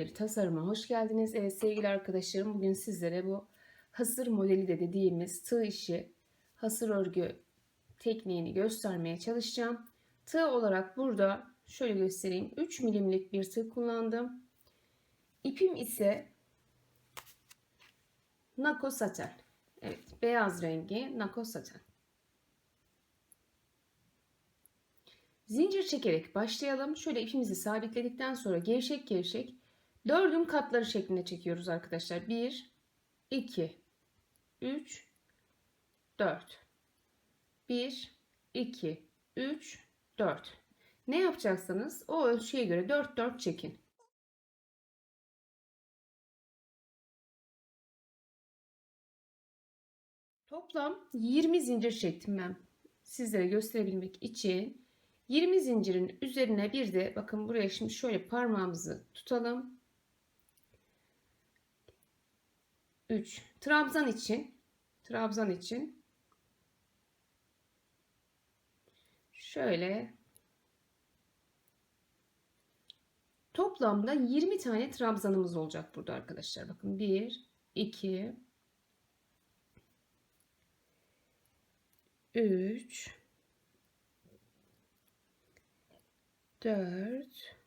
Modelleri tasarıma hoş geldiniz. Evet sevgili arkadaşlarım bugün sizlere bu hasır modeli de dediğimiz tığ işi hasır örgü tekniğini göstermeye çalışacağım. Tığ olarak burada şöyle göstereyim. 3 milimlik bir tığ kullandım. İpim ise Nako saten. Evet beyaz rengi Nako saten. Zincir çekerek başlayalım. Şöyle ipimizi sabitledikten sonra gevşek gevşek dördün katları şeklinde çekiyoruz arkadaşlar. 1, 2, 3, 4. 1, 2, 3, 4. Ne yapacaksanız o ölçüye göre 4 4 çekin. Toplam 20 zincir çektim ben. Sizlere gösterebilmek için 20 zincirin üzerine bir de bakın buraya şimdi şöyle parmağımızı tutalım. 3 trabzan için. Trabzan için. Şöyle. Toplamda 20 tane trabzanımız olacak burada arkadaşlar. Bakın 1 2 3 4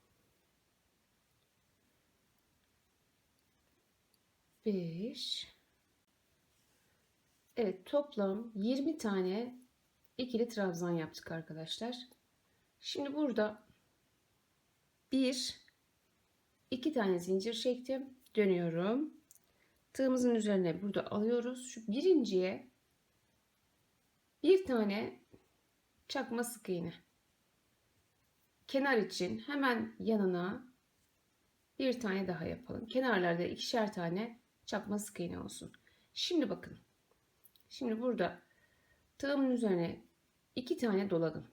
5 Evet toplam 20 tane ikili trabzan yaptık arkadaşlar. Şimdi burada bir iki tane zincir çektim. Dönüyorum. Tığımızın üzerine burada alıyoruz. Şu birinciye bir tane çakma sık iğne kenar için hemen yanına bir tane daha yapalım. Kenarlarda ikişer tane çakma sık iğne olsun. Şimdi bakın. Şimdi burada tığımın üzerine iki tane doladım.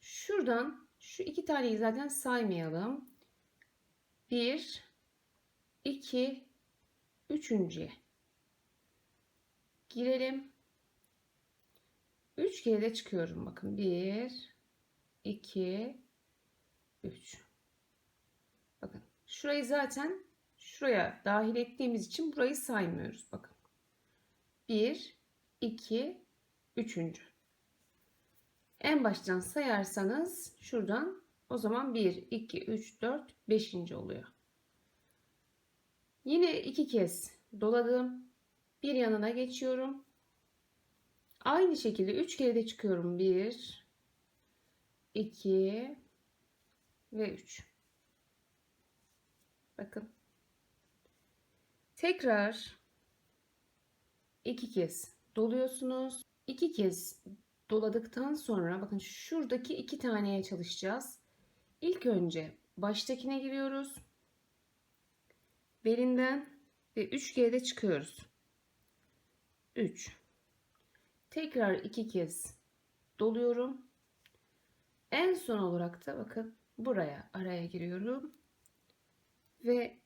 Şuradan şu iki taneyi zaten saymayalım. Bir, iki, üçüncüye girelim. Üç kere de çıkıyorum. Bakın bir, 2 3 bakın şurayı zaten şuraya dahil ettiğimiz için burayı saymıyoruz bakın 1 2 3. en baştan sayarsanız şuradan o zaman 1 2 3 4 5. oluyor yine iki kez doladım bir yanına geçiyorum aynı şekilde 3 kere de çıkıyorum 1 2 ve 3. Bakın. Tekrar iki kez doluyorsunuz. İki kez doladıktan sonra bakın şuradaki iki taneye çalışacağız. İlk önce baştakine giriyoruz. Belinden ve 3 kere de çıkıyoruz. 3. Tekrar iki kez doluyorum. En son olarak da bakın buraya araya giriyorum. Ve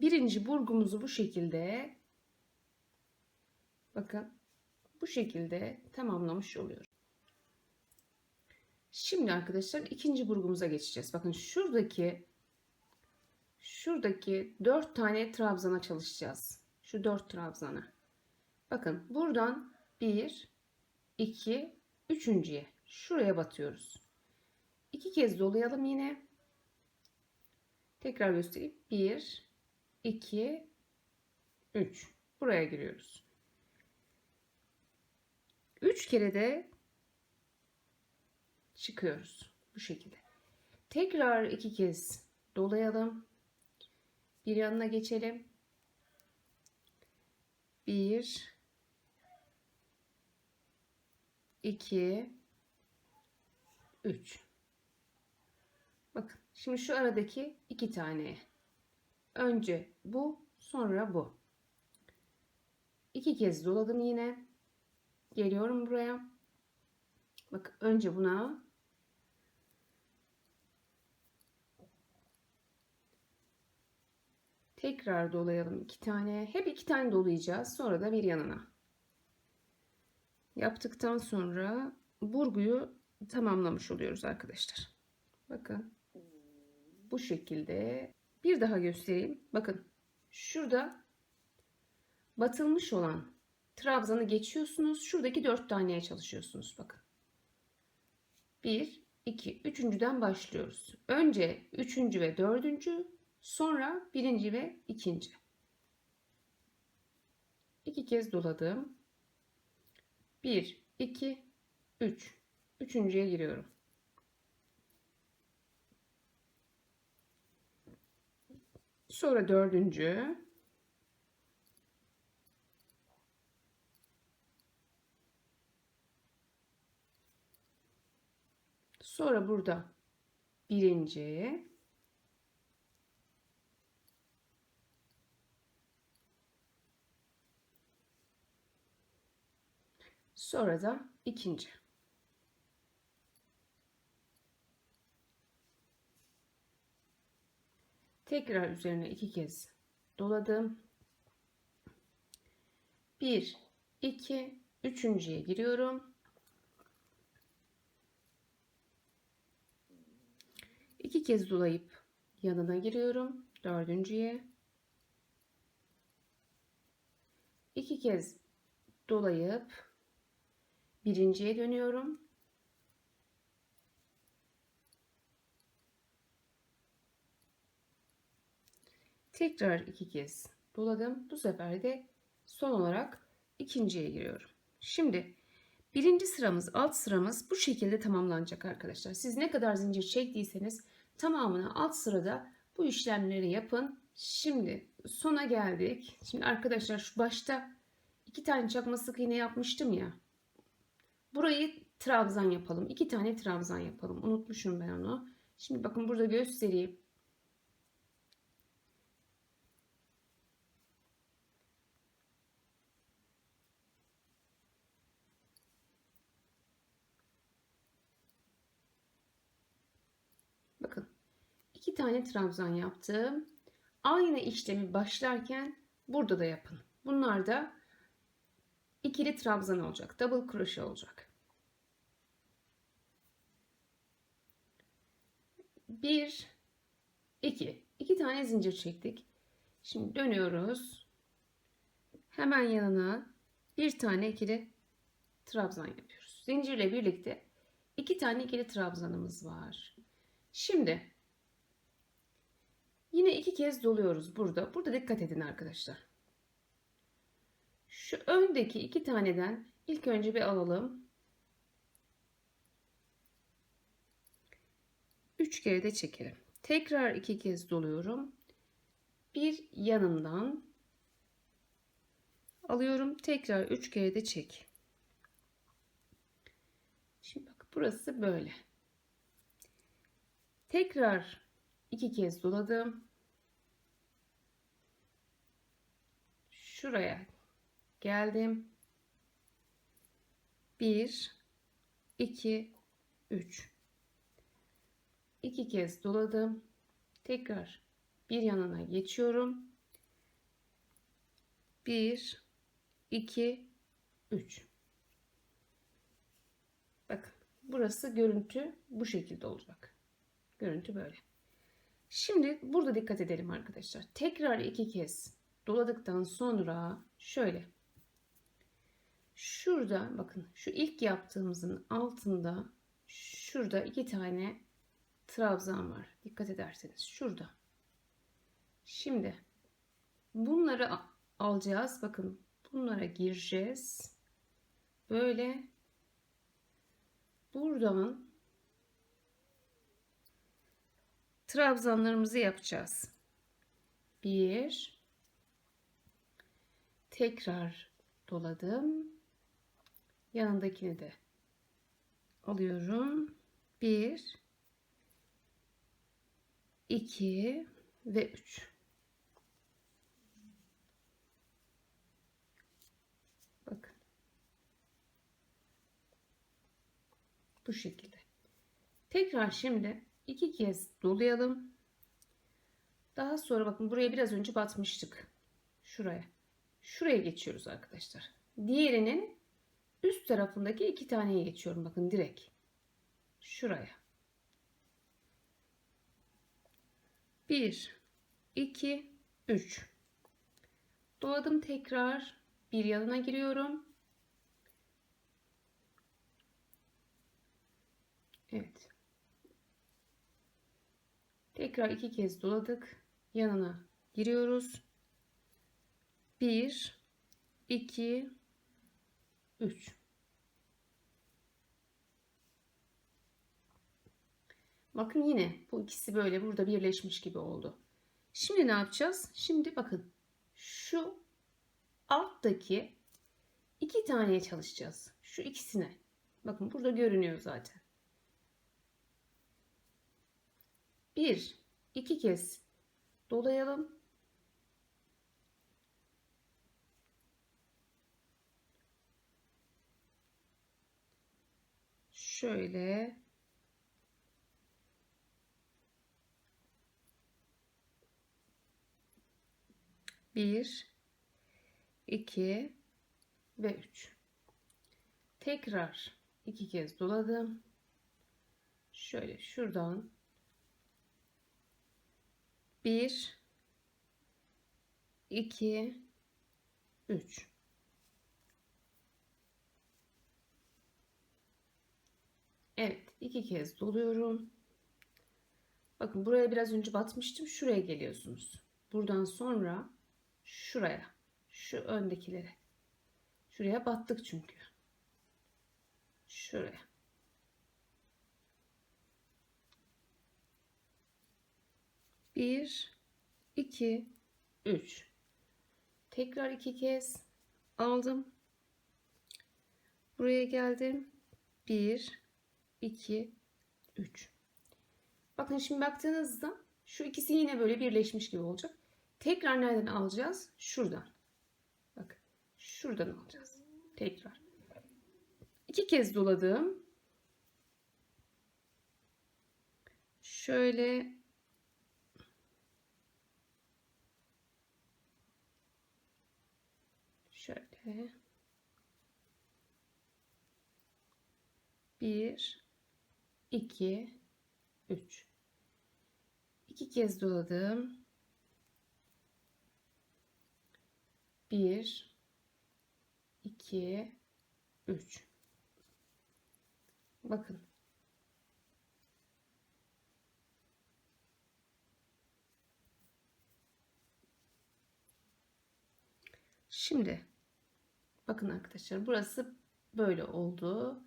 birinci burgumuzu bu şekilde bakın bu şekilde tamamlamış oluyorum. Şimdi arkadaşlar ikinci burgumuza geçeceğiz. Bakın şuradaki şuradaki dört tane trabzana çalışacağız. Şu dört trabzana. Bakın buradan bir, iki, Üçüncüye şuraya batıyoruz. İki kez dolayalım yine. Tekrar göstereyim. Bir, iki, üç. Buraya giriyoruz. Üç kere de çıkıyoruz. Bu şekilde. Tekrar iki kez dolayalım. Bir yanına geçelim. Bir, 2 3 Bakın şimdi şu aradaki iki tane. Önce bu sonra bu. İki kez doladım yine. Geliyorum buraya. Bak önce buna tekrar dolayalım iki tane. Hep iki tane dolayacağız. Sonra da bir yanına yaptıktan sonra burguyu tamamlamış oluyoruz arkadaşlar. Bakın. Bu şekilde. Bir daha göstereyim. Bakın. Şurada batılmış olan trabzanı geçiyorsunuz. Şuradaki dört taneye çalışıyorsunuz. Bakın. Bir, iki, üçüncüden başlıyoruz. Önce üçüncü ve dördüncü, sonra birinci ve ikinci. İki kez doladım. Bir, iki, üç. Üçüncüye giriyorum. Sonra dördüncü. Sonra burada birinci. Sonra da ikinci. Tekrar üzerine iki kez doladım. Bir, iki, üçüncüye giriyorum. İki kez dolayıp yanına giriyorum. Dördüncüye. İki kez dolayıp birinciye dönüyorum. Tekrar iki kez doladım. Bu sefer de son olarak ikinciye giriyorum. Şimdi birinci sıramız, alt sıramız bu şekilde tamamlanacak arkadaşlar. Siz ne kadar zincir çektiyseniz tamamını alt sırada bu işlemleri yapın. Şimdi sona geldik. Şimdi arkadaşlar şu başta iki tane çakma sık iğne yapmıştım ya. Burayı trabzan yapalım. İki tane trabzan yapalım. Unutmuşum ben onu. Şimdi bakın burada göstereyim. Bakın iki tane trabzan yaptım. Aynı işlemi başlarken burada da yapın. Bunlar da ikili trabzan olacak. Double crochet olacak. Bir, iki. iki tane zincir çektik. Şimdi dönüyoruz. Hemen yanına bir tane ikili trabzan yapıyoruz. Zincirle birlikte iki tane ikili trabzanımız var. Şimdi yine iki kez doluyoruz burada. Burada dikkat edin arkadaşlar. Şu öndeki iki taneden ilk önce bir alalım. Üç kere de çekelim. Tekrar iki kez doluyorum. Bir yanından alıyorum. Tekrar üç kere de çek. Şimdi bak burası böyle. Tekrar iki kez doladım. Şuraya geldim. 1 2 3 2 kez doladım. Tekrar bir yanına geçiyorum. 1 2 3 Bakın burası görüntü bu şekilde olacak. Görüntü böyle. Şimdi burada dikkat edelim arkadaşlar. Tekrar iki kez doladıktan sonra şöyle şurada bakın şu ilk yaptığımızın altında şurada iki tane trabzan var. Dikkat ederseniz şurada. Şimdi bunları alacağız. Bakın bunlara gireceğiz. Böyle buradan trabzanlarımızı yapacağız. Bir tekrar doladım. Yanındakini de alıyorum. Bir, iki ve üç. Bakın. Bu şekilde. Tekrar şimdi iki kez dolayalım. Daha sonra bakın buraya biraz önce batmıştık. Şuraya. Şuraya geçiyoruz arkadaşlar. Diğerinin üst tarafındaki iki taneye geçiyorum. Bakın direkt. şuraya. 1 2 3 Doladım tekrar bir yanına giriyorum. Evet. Tekrar iki kez doladık. Yanına giriyoruz. 1 2 3 Bakın yine bu ikisi böyle burada birleşmiş gibi oldu. Şimdi ne yapacağız? Şimdi bakın şu alttaki iki taneye çalışacağız. Şu ikisine. Bakın burada görünüyor zaten. Bir, iki kez dolayalım. Şöyle bir, iki ve üç. Tekrar iki kez doladım. Şöyle şuradan bir, iki, üç. Evet, iki kez doluyorum. Bakın buraya biraz önce batmıştım. Şuraya geliyorsunuz. Buradan sonra şuraya, şu öndekilere. Şuraya battık çünkü. Şuraya. Bir, iki, üç. Tekrar iki kez aldım. Buraya geldim. Bir, iki, üç. Bakın şimdi baktığınızda şu ikisi yine böyle birleşmiş gibi olacak. Tekrar nereden alacağız? Şuradan. Bak. Şuradan alacağız. Tekrar. İki kez doladım. Şöyle şöyle bir iki üç. İki kez doladım. 1 2 3 Bakın. Şimdi bakın arkadaşlar burası böyle oldu.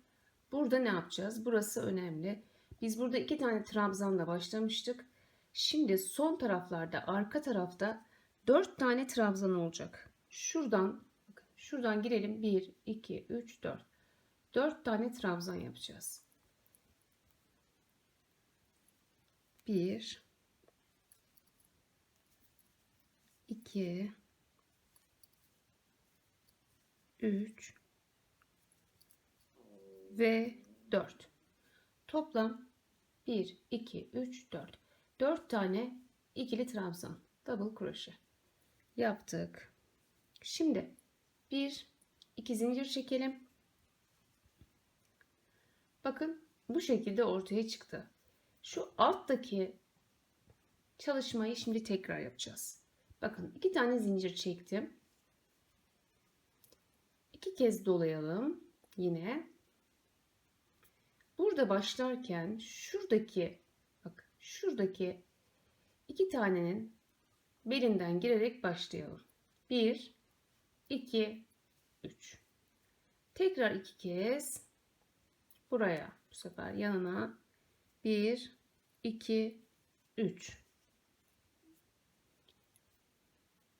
Burada ne yapacağız? Burası önemli. Biz burada iki tane trabzanla başlamıştık. Şimdi son taraflarda arka tarafta dört tane trabzan olacak. Şuradan şuradan girelim. 1, 2, 3, 4. 4 tane trabzan yapacağız. 1 2 3 ve 4. Toplam 1 2 3 4. 4 tane ikili trabzan, double crochet yaptık. Şimdi bir iki zincir çekelim. Bakın bu şekilde ortaya çıktı. Şu alttaki çalışmayı şimdi tekrar yapacağız. Bakın iki tane zincir çektim. İki kez dolayalım yine. Burada başlarken şuradaki bak şuradaki iki tanenin belinden girerek başlayalım. Bir 2 3 tekrar iki kez buraya bu sefer yanına 1 2 3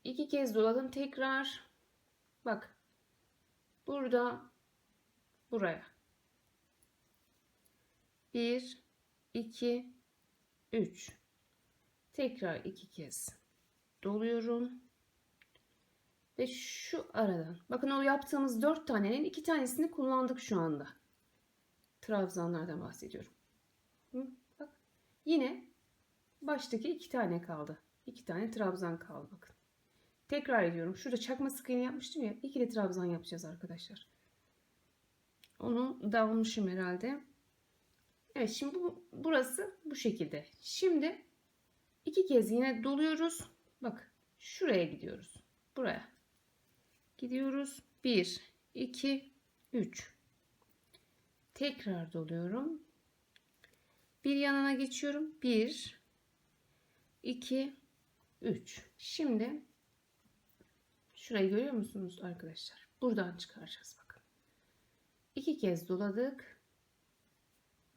iki kez doladım tekrar bak burada buraya 1 2 3 tekrar iki kez doluyorum ve şu aradan. Bakın o yaptığımız dört tanenin iki tanesini kullandık şu anda. Trabzanlardan bahsediyorum. Bak. Yine baştaki iki tane kaldı. İki tane trabzan kaldı bakın. Tekrar ediyorum. Şurada çakma sık iğne yapmıştım ya. İkili trabzan yapacağız arkadaşlar. Onu da herhalde. Evet şimdi bu, burası bu şekilde. Şimdi iki kez yine doluyoruz. Bak şuraya gidiyoruz. Buraya. Gidiyoruz. 1, 2, 3. Tekrar doluyorum. Bir yanına geçiyorum. 1, 2, 3. Şimdi şurayı görüyor musunuz arkadaşlar? Buradan çıkaracağız bakın. İki kez doladık.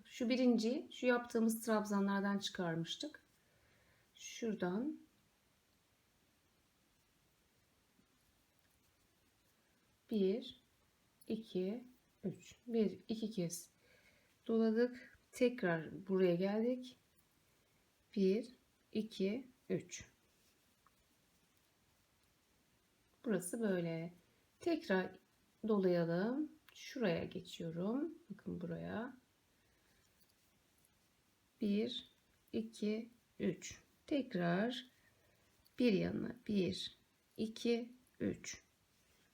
Şu birinci, şu yaptığımız trabzanlardan çıkarmıştık. Şuradan bir, iki, üç. Bir, iki kez doladık. Tekrar buraya geldik. Bir, iki, üç. Burası böyle. Tekrar dolayalım. Şuraya geçiyorum. Bakın buraya. 1 2 3 tekrar bir yanına 1 2 3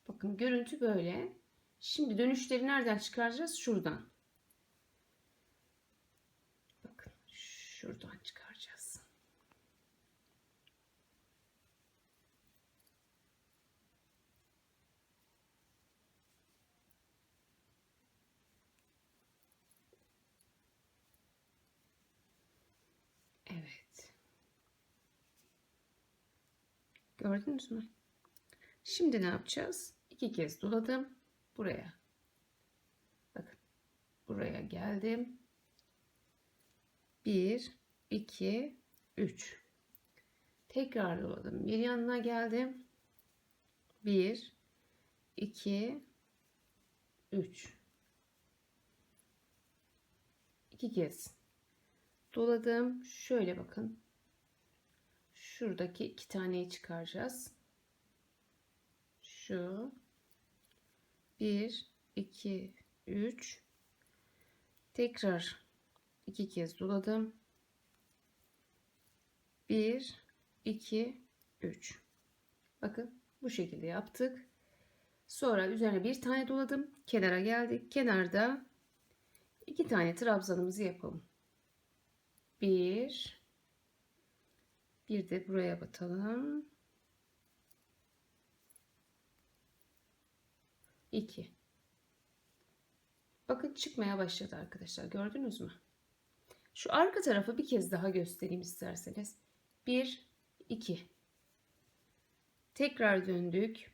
bakın görüntü böyle şimdi dönüşleri nereden çıkaracağız şuradan bakın şuradan çıkaracağız Evet. Gördünüz mü? Şimdi ne yapacağız? İki kez doladım. Buraya. Bakın. Buraya geldim. Bir, iki, üç. Tekrar doladım. Bir yanına geldim. Bir, iki, üç. İki kez doladım. Şöyle bakın. Şuradaki iki taneyi çıkaracağız. Şu. Bir, iki, üç. Tekrar iki kez doladım. Bir, iki, üç. Bakın bu şekilde yaptık. Sonra üzerine bir tane doladım. Kenara geldik. Kenarda iki tane trabzanımızı yapalım. Bir. Bir de buraya batalım. İki. Bakın çıkmaya başladı arkadaşlar. Gördünüz mü? Şu arka tarafı bir kez daha göstereyim isterseniz. Bir, iki. Tekrar döndük.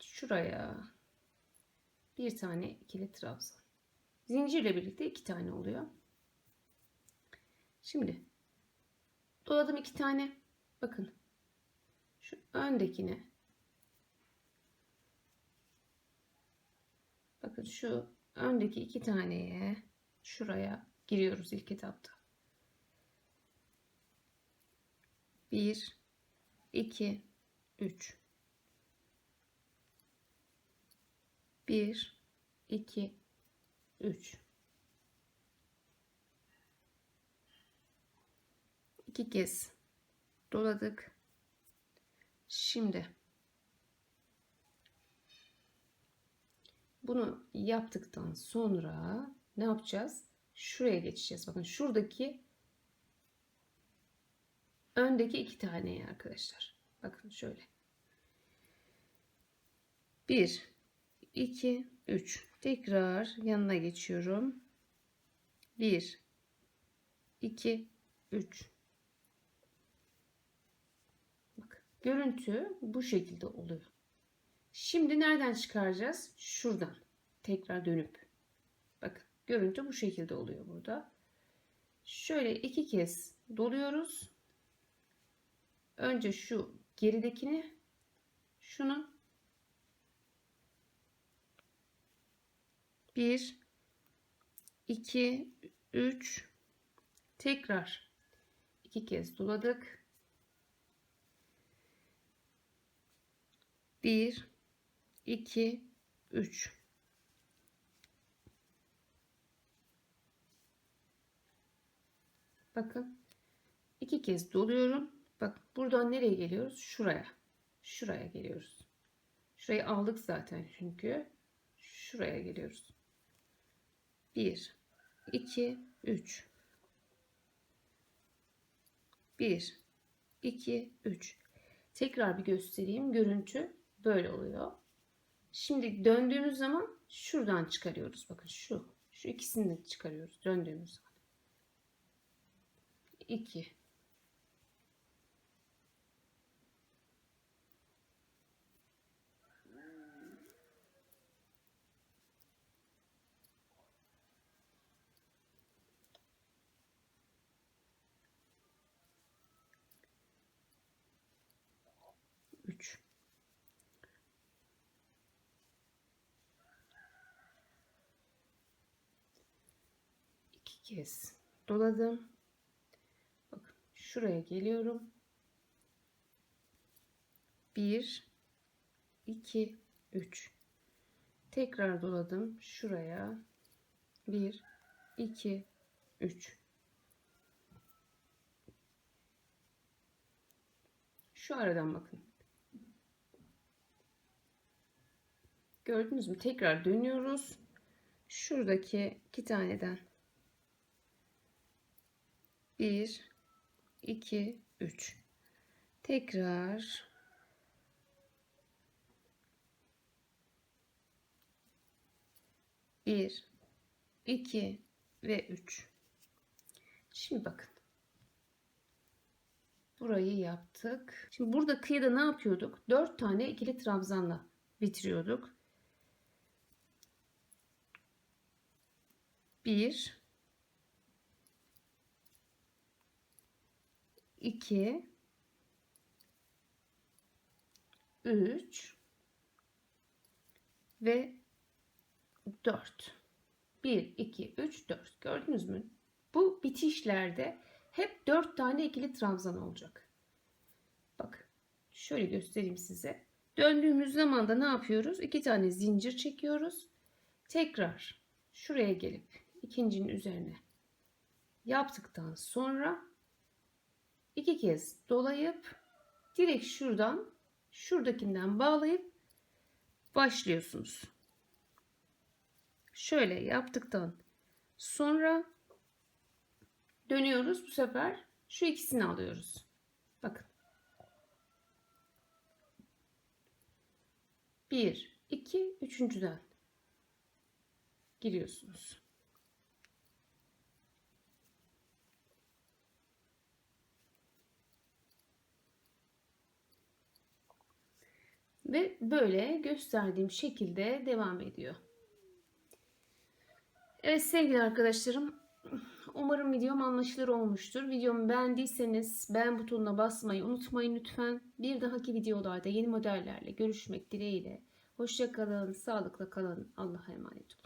Şuraya bir tane ikili trabzan. Zincirle birlikte iki tane oluyor. Şimdi doladım iki tane. Bakın. Şu öndekine. Bakın şu öndeki iki taneye şuraya giriyoruz ilk etapta. Bir, iki, üç. Bir, iki, üç. iki kez doladık. Şimdi bunu yaptıktan sonra ne yapacağız? Şuraya geçeceğiz. Bakın şuradaki öndeki iki taneyi arkadaşlar. Bakın şöyle. 1 2 3 tekrar yanına geçiyorum. 1 2 3 Görüntü bu şekilde oluyor. Şimdi nereden çıkaracağız? Şuradan. Tekrar dönüp. Bakın görüntü bu şekilde oluyor burada. Şöyle iki kez doluyoruz. Önce şu geridekini şunu bir iki üç tekrar iki kez doladık 1 2 3 Bakın iki kez doluyorum. Bak buradan nereye geliyoruz? Şuraya. Şuraya geliyoruz. Şurayı aldık zaten çünkü. Şuraya geliyoruz. 1 2 3 1, 2, 3. Tekrar bir göstereyim. Görüntü böyle oluyor. Şimdi döndüğümüz zaman şuradan çıkarıyoruz. Bakın şu. Şu ikisini de çıkarıyoruz döndüğümüz zaman. 2. Üç. İki kez doladım. Bakın şuraya geliyorum. Bir, iki, üç. Tekrar doladım şuraya. Bir, iki, üç. Şu aradan bakın. Gördünüz mü? Tekrar dönüyoruz. Şuradaki iki taneden 1 2 3 tekrar bir, iki ve üç. Şimdi bakın. Burayı yaptık. Şimdi burada kıyıda ne yapıyorduk? Dört tane ikili trabzanla bitiriyorduk. Bir, iki, üç ve 4. 1, 2, 3, 4. Gördünüz mü? Bu bitişlerde hep 4 tane ikili trabzan olacak. Bak şöyle göstereyim size. Döndüğümüz zaman da ne yapıyoruz? 2 tane zincir çekiyoruz. Tekrar şuraya gelip ikincinin üzerine yaptıktan sonra iki kez dolayıp direkt şuradan şuradakinden bağlayıp başlıyorsunuz. Şöyle yaptıktan sonra dönüyoruz. Bu sefer şu ikisini alıyoruz. Bakın. Bir, iki, üçüncüden giriyorsunuz. Ve böyle gösterdiğim şekilde devam ediyor. Evet sevgili arkadaşlarım umarım videom anlaşılır olmuştur. Videomu beğendiyseniz beğen butonuna basmayı unutmayın lütfen. Bir dahaki videolarda yeni modellerle görüşmek dileğiyle. Hoşçakalın, sağlıkla kalın. Allah'a emanet olun.